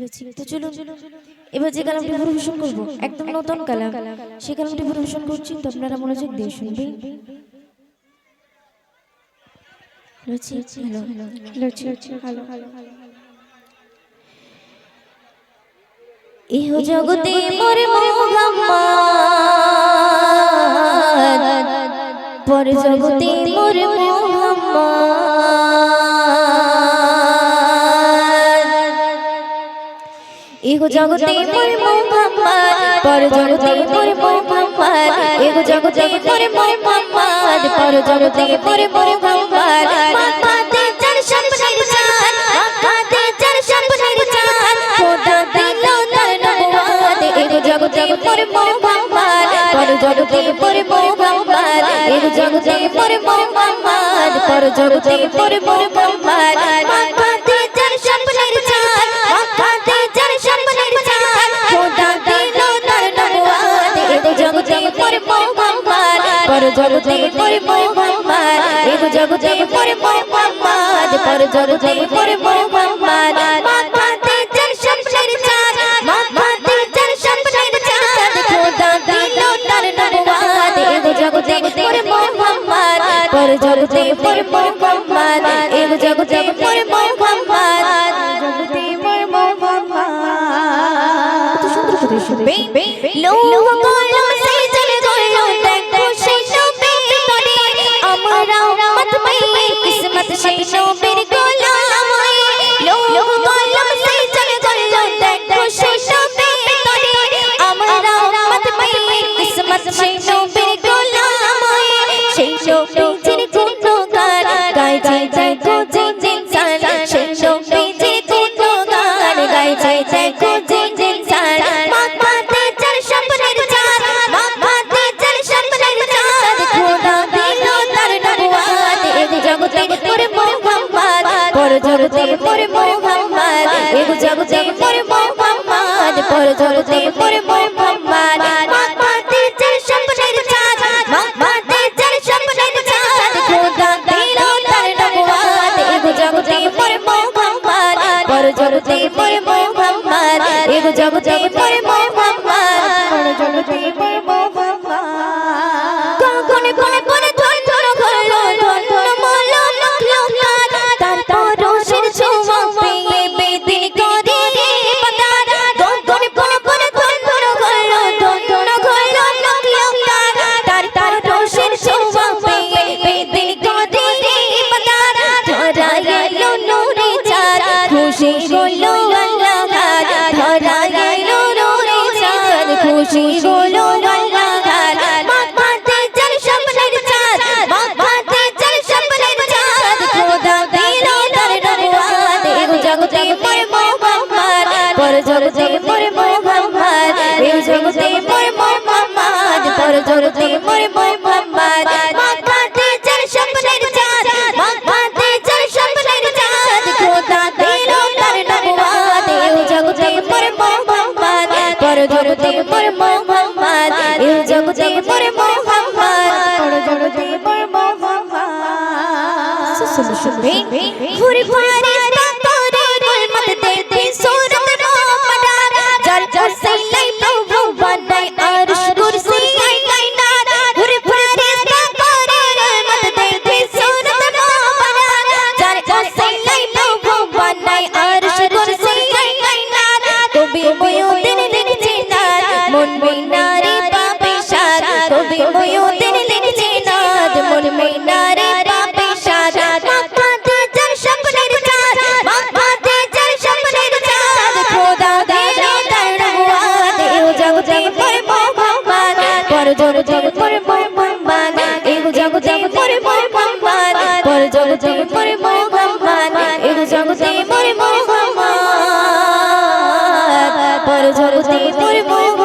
রয়েছি এবার যে কালামটি পরিবেশন করব, একদম নতুন কালাম। সেই কালামটি পরিবেশন করছি, তো আপনারা মনোযোগ দিয়ে শুনবেন। ইহ জগতে মোহাম্মদ, পর জগতে মোর মোহাম্মদ। ইহো জগতে মরমো মোহাম্মদ পর জগতে মরমো মোহাম্মদ ইহো জগতে মরমো মোহাম্মদ পর জগতে মরমো মোহাম্মদ। মাথাতে চার স্বপ্নের চাঁদ মাথাতে চার স্বপ্নের চাঁদ খোদা দিল তার নবুয়াত ইহো জগতে মরমো মোহাম্মদ পর জগতে মরমো মোহাম্মদ ইহো জগতে মরমো মোহাম্মদ পর জগতে মরমো মোহাম্মদ। মাথাতে চার স্বপ্নের চাঁদ জগতে পরে মোহাম্মদ এক জগতে পরে মোহাম্মদ পর জগতে পরে মোহাম্মদ। মাথাতে চার শমশের চাঁদ মাথাতে এক জগতে পরে পরে মোহাম্মদ জগতে পরে পরে মোহাম্মদ। লোক এগো জগতে মোর মোহাম্মদ পর জগতে মোর জগতে মোর মোহাম্মদ। জগতে মোর মোহাম্মদ। শুনো শুনো ঘুরে ফারিস্তা তোরে গুলমত দেতে সুরত মোহাম্মদ। জর জর সাই জগতে তোর মোহ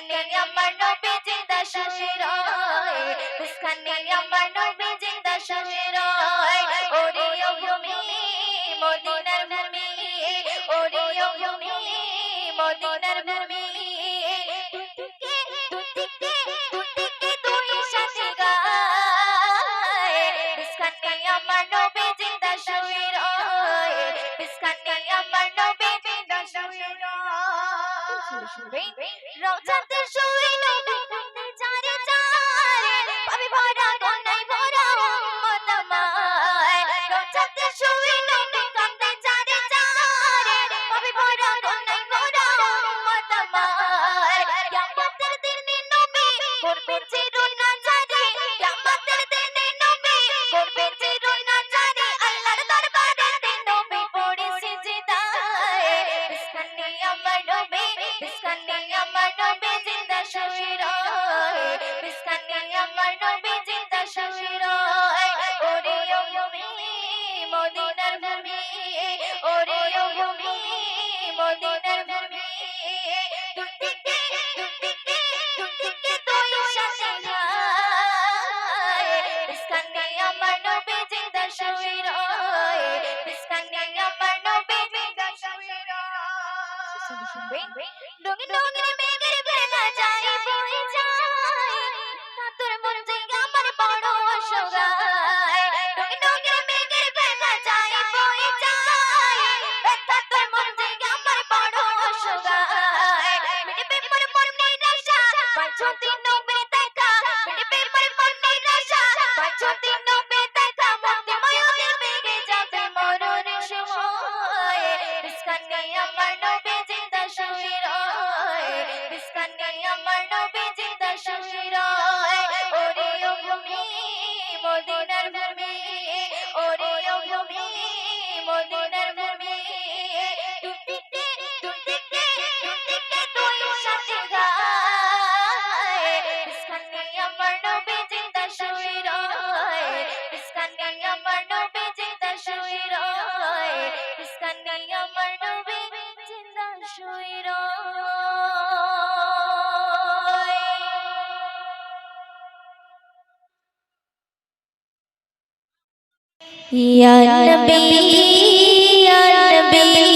মুস্কানে আমার নবী জিন্দা শশীর মুস্কানে আমার బిస్కన్ని అమ్మడుబే బిస్కన్ని అమ్మడు ডঙ্গি ডঙ্গি Ya Nabi, Ya Nabi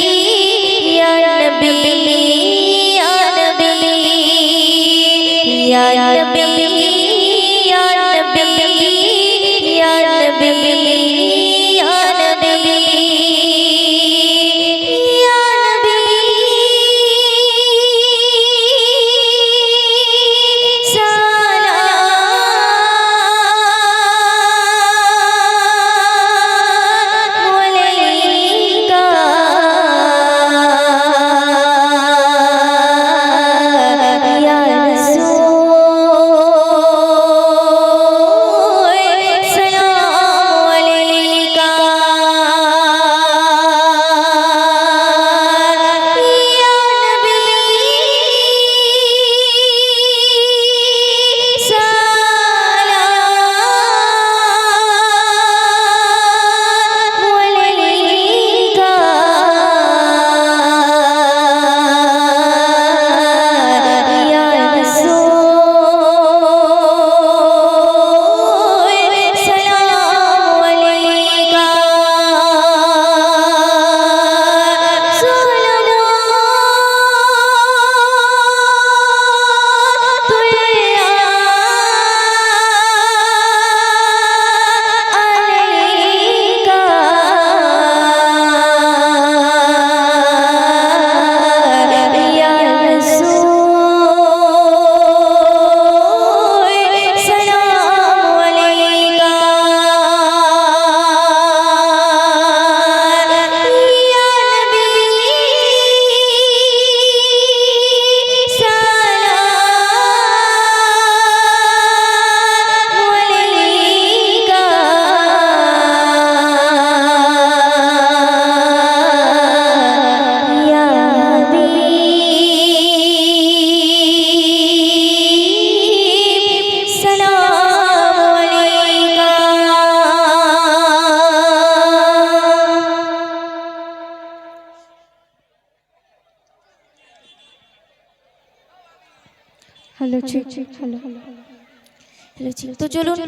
তো চলুন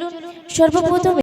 সর্বপ্রথম